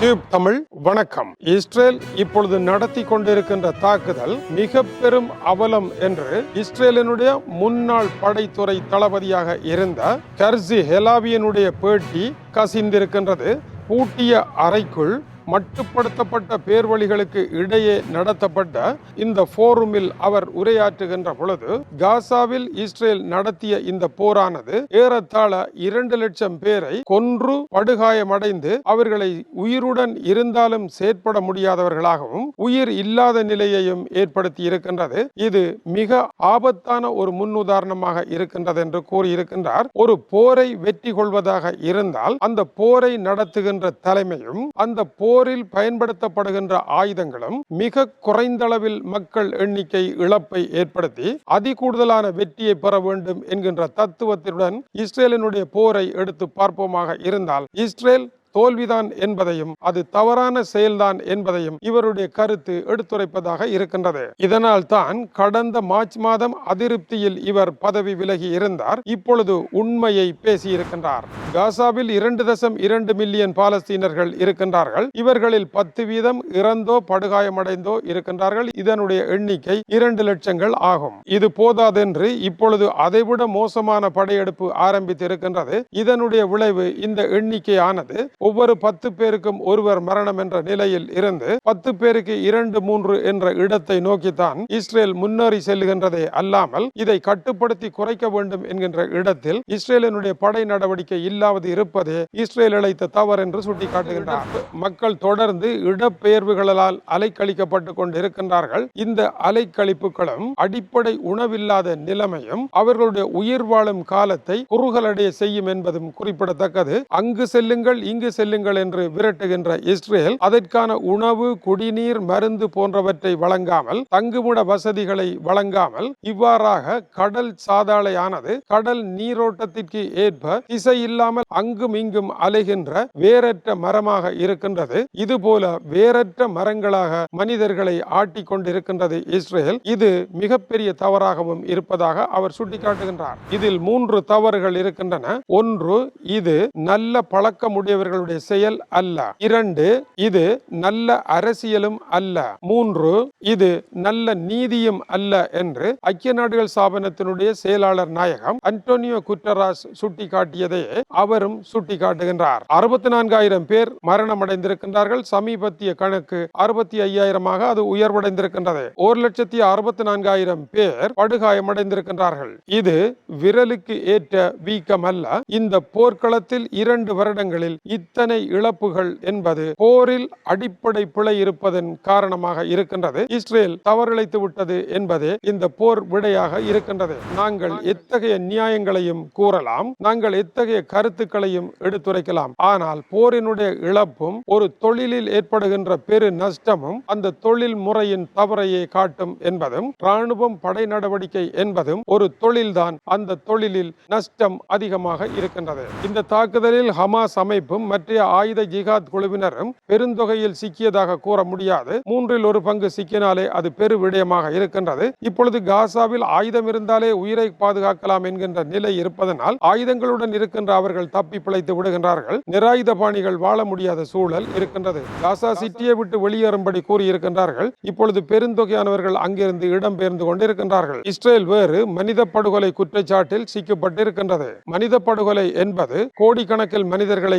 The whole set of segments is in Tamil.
டியூப் தமிழ் வணக்கம். இஸ்ரேல் இப்பொழுது நடத்தி கொண்டிருக்கின்ற தாக்குதல் மிக பெரும் அவலம் என்று இஸ்ரேலினுடைய முன்னாள் படைத்துறை தளபதியாக இருந்த கர்சி ஹெலாவியனுடைய பேட்டி கசிந்திருக்கின்றது. பூட்டிய அறைக்குள் மட்டுப்படுத்தப்பட்ட பேர்வழிகளுக்கு இடையே நடத்தப்பட்ட இந்த போருமில் அவர் உரையாற்றுகின்ற பொழுது காசாவில் இஸ்ரேல் நடத்திய இந்த போரானது ஏறத்தாழ இரண்டு லட்சம் பேரை கொன்று படுகாயமடைந்து அவர்களை உயிருடன் இருந்தாலும் செயற்பட முடியாதவர்களாகவும் உயிர் இல்லாத நிலையையும் ஏற்படுத்தி இருக்கின்றது இது மிக ஆபத்தான ஒரு முன்னுதாரணமாக இருக்கின்றது என்று கூறியிருக்கின்றார். ஒரு போரை வெற்றி கொள்வதாக இருந்தால் அந்த போரை நடத்துகின்ற தலைமையும் அந்த போர் போரில் பயன்படுத்தப்படுகின்ற ஆயுதங்களும் மிக குறைந்த அளவில் மக்கள் எண்ணிக்கை இழப்பை ஏற்படுத்தி அதிகூடுதலான வெற்றியை பெற வேண்டும் என்கின்ற தத்துவத்துடன் இஸ்ரேலினுடைய போரை எடுத்து பார்ப்போமாக இருந்தால் இஸ்ரேல் தோல்விதான் என்பதையும் அது தவறான செயல்தான் என்பதையும் இவருடைய கருத்து எடுத்துரைப்பதாக இருக்கின்றது. இதனால் தான் கடந்த மார்ச் மாதம் அதிருப்தியில் இவர் பதவி விலகி இருந்தார். இப்பொழுது உண்மையை பேசியிருக்கின்றார். காசாவில் இரண்டு தசம் இரண்டு மில்லியன் பாலஸ்தீனர்கள் இருக்கின்றார்கள். இவர்களில் பத்து வீதம் இறந்தோ படுகாயமடைந்தோ இருக்கின்றார்கள். இதனுடைய எண்ணிக்கை இரண்டு லட்சங்கள் ஆகும். இது போதாதென்று இப்பொழுது அதைவிட மோசமான படையெடுப்பு ஆரம்பித்து இருக்கின்றது இதனுடைய விளைவு இந்த எண்ணிக்கையானது. ஒவ்வொரு பத்து பேருக்கும் ஒருவர் மரணம் என்ற நிலையில் இருந்து பத்து பேருக்கு இரண்டு மூன்று என்ற இடத்தை நோக்கித்தான் இஸ்ரேல் முன்னேறி செல்லுகின்றதே அல்லாமல் இதை கட்டுப்படுத்தி குறைக்க வேண்டும் என்கின்ற இடத்தில் இஸ்ரேலினுடைய படை நடவடிக்கை இல்லாவது இருப்பதே இஸ்ரேல் இழைத்த தவறு என்று சுட்டிக்காட்டுகின்றார். மக்கள் தொடர்ந்து இடப்பெயர்வுகளால் அலைக்கழிக்கப்பட்டு கொண்டிருக்கின்றார்கள். இந்த அலைக்கழிப்புகளும் அடிப்படை உணவில்லாத நிலைமையும் அவர்களுடைய உயிர் வாழும் காலத்தை குறுகலடைய செய்யும் என்பதும் குறிப்பிடத்தக்கது. அங்கு செல்லுங்கள் இங்கு செல்லுங்கள் என்று விரட்டுகின்ற இஸ்ரேல் அதற்கான உணவு குடிநீர் மருந்து போன்றவற்றை வழங்காமல் தங்குமிட வசதிகளை வழங்காமல் இவ்வாறாக கடல் சாதாளையானது கடல் நீரோட்டத்திற்கு ஏற்ப திசை இல்லாமல் அங்கும் இங்கும் அலைகின்ற வேறற்ற மரமாக இருக்கின்றது. இதுபோல வேறற்ற மரங்களாக மனிதர்களை ஆட்டிக் கொண்டிருக்கின்றது இஸ்ரேல். இது மிகப்பெரிய தவறாகவும் இருப்பதாக அவர் சுட்டிக்காட்டுகின்றார். இதில் மூன்று தவறுகள் இருக்கின்றன. ஒன்று இது நல்ல பழக்கமுடையவர்கள் அவர்களுடைய செயல் அல்ல. இரண்டு இது நல்ல அரசியலும் அல்ல. மூன்று இது நல்ல நீதியும் அல்ல என்று ஐக்கிய நாடுகள் ஸ்தாபனத்தினுடைய செயலாளர் நாயகம் அன்டோனியோ குட்டராஸ் சுட்டிக்காட்டியதை அவரும் சுட்டிக்காட்டுகின்றார். அறுபத்தி நான்காயிரம் பேர் மரணம் அடைந்திருக்கின்றார்கள் சமீபத்திய கணக்கு அறுபத்தி ஐயாயிரமாக அது உயர்வடைந்திருக்கின்றது. ஒரு லட்சத்தி அறுபத்தி நான்காயிரம் பேர் படுகாயமடைந்திருக்கின்றார்கள். இது விரலுக்கு ஏற்ற வீக்கம் அல்ல இந்த போர்க்களத்தில் இரண்டு வருடங்களில் இத்தனை இழப்புகள் என்பது போரில் அடிப்படை பிழை இருப்பதன் காரணமாக இருக்கின்றது. இஸ்ரேல் தவறிழைத்து விட்டது என்பதே இந்த போர் விடையாக இருக்கின்றது. நாங்கள் எத்தகைய நியாயங்களையும் கூறலாம். நாங்கள் எத்தகைய கருத்துக்களையும் எடுத்துரைக்கலாம். ஆனால் போரினுடைய இழப்பும் ஒரு தொழிலில் ஏற்படுகின்ற பெரு நஷ்டமும் அந்த தொழில் முறையின் தவறையே காட்டும் என்பதும் ராணுவம் படை நடவடிக்கை என்பதும் ஒரு தொழில்தான் அந்த தொழிலில் நஷ்டம் அதிகமாக இருக்கின்றது. இந்த தாக்குதலில் ஹமாஸ் அமைப்பும் பற்றிய ஆயுத ஜிகாத் குழுவினரும் பெருந்தொகையில் சிக்கியதாக கூற முடியாது. மூன்றில் ஒரு பங்கு சிக்கினாலே அது பெரு விடயமாக இருக்கின்றது. இப்பொழுது காசாவில் ஆயுதம் இருந்தாலே உயிரை பாதுகாக்கலாம் என்கின்ற நிலை இருப்பதனால் ஆயுதங்களுடன் இருக்கின்ற அவர்கள் தப்பி பிழைத்து விடுகின்றார்கள். நிராயுத பாணிகள் வாழ முடியாத சூழல் இருக்கின்றது. காசா சிட்டியை விட்டு வெளியேறும்படி கூறியிருக்கின்றார்கள். இப்பொழுது பெருந்தொகையானவர்கள் அங்கிருந்து இடம்பெயர்ந்து கொண்டிருக்கின்றார்கள். இஸ்ரேல் வேறு மனித படுகொலை குற்றச்சாட்டில் சிக்கப்பட்டிருக்கின்றது. மனித படுகொலை என்பது கோடிக்கணக்கில் மனிதர்களை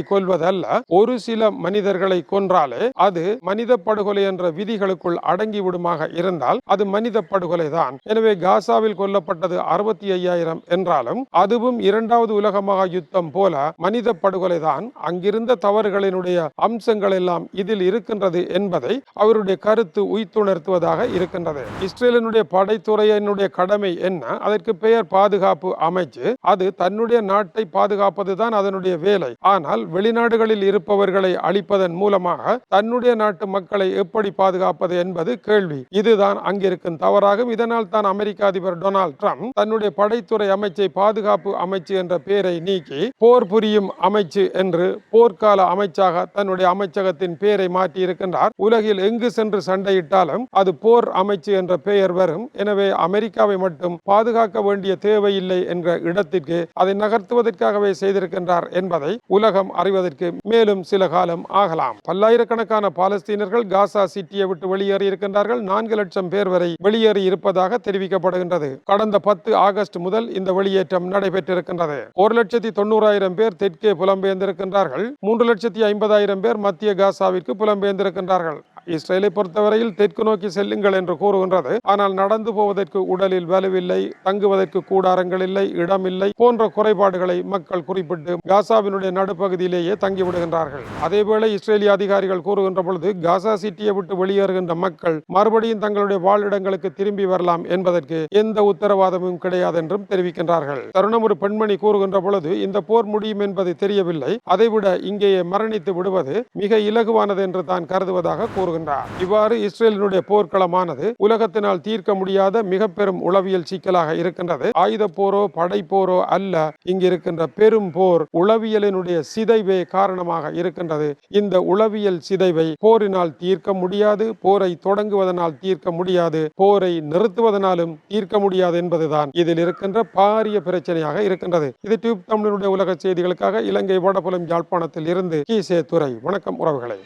அல்ல ஒரு சில மனிதர்களை கொன்றாலே அது மனித படுகொலை என்ற விதிகளுக்குள் அடங்கி விடுமாக இருந்தால் அது மனித படுகொலை தான். எனவே காசாவில் கொல்லப்பட்டது அறுபத்தி ஐயாயிரம் என்றாலும் அதுவும் இரண்டாவது உலக மகா யுத்தம் போல மனித படுகொலை தான். அங்கிருந்த தவறுகளினுடைய அம்சங்கள் எல்லாம் இதில் இருக்கின்றது என்பதை அவருடைய கருத்து உய்த்துணர்த்துவதாக இருக்கின்றது. இஸ்ரேலினுடைய படைத்துறையினுடைய கடமை என்ன? அதற்கு பெயர் பாதுகாப்பு அமைச்சு அது தன்னுடைய நாட்டை பாதுகாப்பது தான் அதனுடைய வேலை. ஆனால் வெளிநாடுகள் வெளிநாடுகளில் இருப்பவர்களை அழிப்பதன் மூலமாக தன்னுடைய நாட்டு மக்களை எப்படி பாதுகாப்பது என்பது கேள்வி. இதுதான் அங்கிருக்கும் தவறாகும். இதனால் தான் அமெரிக்க அதிபர் டொனால்ட் ட்ரம்ப் தன்னுடைய படைத்துறை அமைச்சை பாதுகாப்பு அமைச்சு என்ற பெயரை நீக்கி போர் புரியும் அமைச்சு என்று போர்க்கால அமைச்சாக தன்னுடைய அமைச்சகத்தின் பெயரை மாற்றி இருக்கின்றார் உலகில் எங்கு சென்று சண்டையிட்டாலும் அது போர் அமைச்சு என்ற பெயர் வரும். எனவே அமெரிக்காவை மட்டும் பாதுகாக்க வேண்டிய தேவையில்லை என்ற இடத்திற்கு அதை நகர்த்துவதற்காகவே செய்திருக்கின்றார் என்பதை உலகம் அறிவதற்கு முடிவதற்கு மேலும் சில காலம் ஆகலாம். பல்லாயிரக்கணக்கான பாலஸ்தீனர்கள் காசா சிட்டியை விட்டு வெளியேறி இருக்கின்றார்கள். நான்கு லட்சம் பேர் வரை வெளியேறி இருப்பதாக தெரிவிக்கப்படுகின்றது. கடந்த பத்து ஆகஸ்ட் முதல் இந்த வெளியேற்றம் நடைபெற்றிருக்கின்றது. ஒரு லட்சத்தி தொண்ணூறாயிரம் பேர் தெற்கே புலம்பெயர்ந்திருக்கின்றார்கள். மூன்று லட்சத்தி ஐம்பதாயிரம் பேர் மத்திய காசாவிற்கு புலம்பெயர்ந்திருக்கின்றார்கள். இஸ்ரேலை பொறுத்தவரையில் தெற்கு நோக்கி செல்லுங்கள் என்று கூறுகின்றது. ஆனால் நடந்து போவதற்கு உடலில் வலுவில்லை தங்குவதற்கு கூடாரங்கள் இல்லை இடமில்லை போன்ற குறைபாடுகளை மக்கள் குறிப்பிட்டு காசாவினுடைய நடுப்பகுதியிலேயே தங்கிவிடுகின்றார்கள். அதேவேளை இஸ்ரேலிய அதிகாரிகள் கூறுகின்ற பொழுது காசா சிட்டியை விட்டு வெளியேறுகின்ற மக்கள் மறுபடியும் தங்களுடைய வாழிடங்களுக்கு திரும்பி வரலாம் என்பதற்கு எந்த உத்தரவாதமும் கிடையாது என்றும் தெரிவிக்கின்றார்கள். தருணம் ஒரு பெண்மணி கூறுகின்ற பொழுது இந்த போர் முடியும் என்பது தெரியவில்லை. அதைவிட இங்கேயே மரணித்து விடுவது மிக இலகுவானது என்று தான் கருதுவதாக கூறுகின்றார் இவ்வாறு இஸ்ரேலினுடைய போர்க்களமானது உலகத்தினால் தீர்க்க முடியாத மிக பெரும் உளவியல் சிக்கலாக இருக்கின்றது. ஆயுத போரோ படைப்போரோ அல்ல இங்கு இருக்கின்ற பெரும் போர் உளவியலினுடைய சிதைவே காரணமாக இருக்கின்றது. இந்த உளவியல் சிதைவை போரினால் தீர்க்க முடியாது போரை தொடங்குவதனால் தீர்க்க முடியாது போரை நிறுத்துவதனாலும் தீர்க்க முடியாது என்பதுதான் இதில் இருக்கின்ற பாரிய பிரச்சனையாக இருக்கின்றது. இது டியூப் தமிழனுடைய உலக செய்திகளுக்காக இலங்கை வடபுலம் யாழ்ப்பாணத்தில் இருந்து கீசே துறை வணக்கம் உறவுகளை.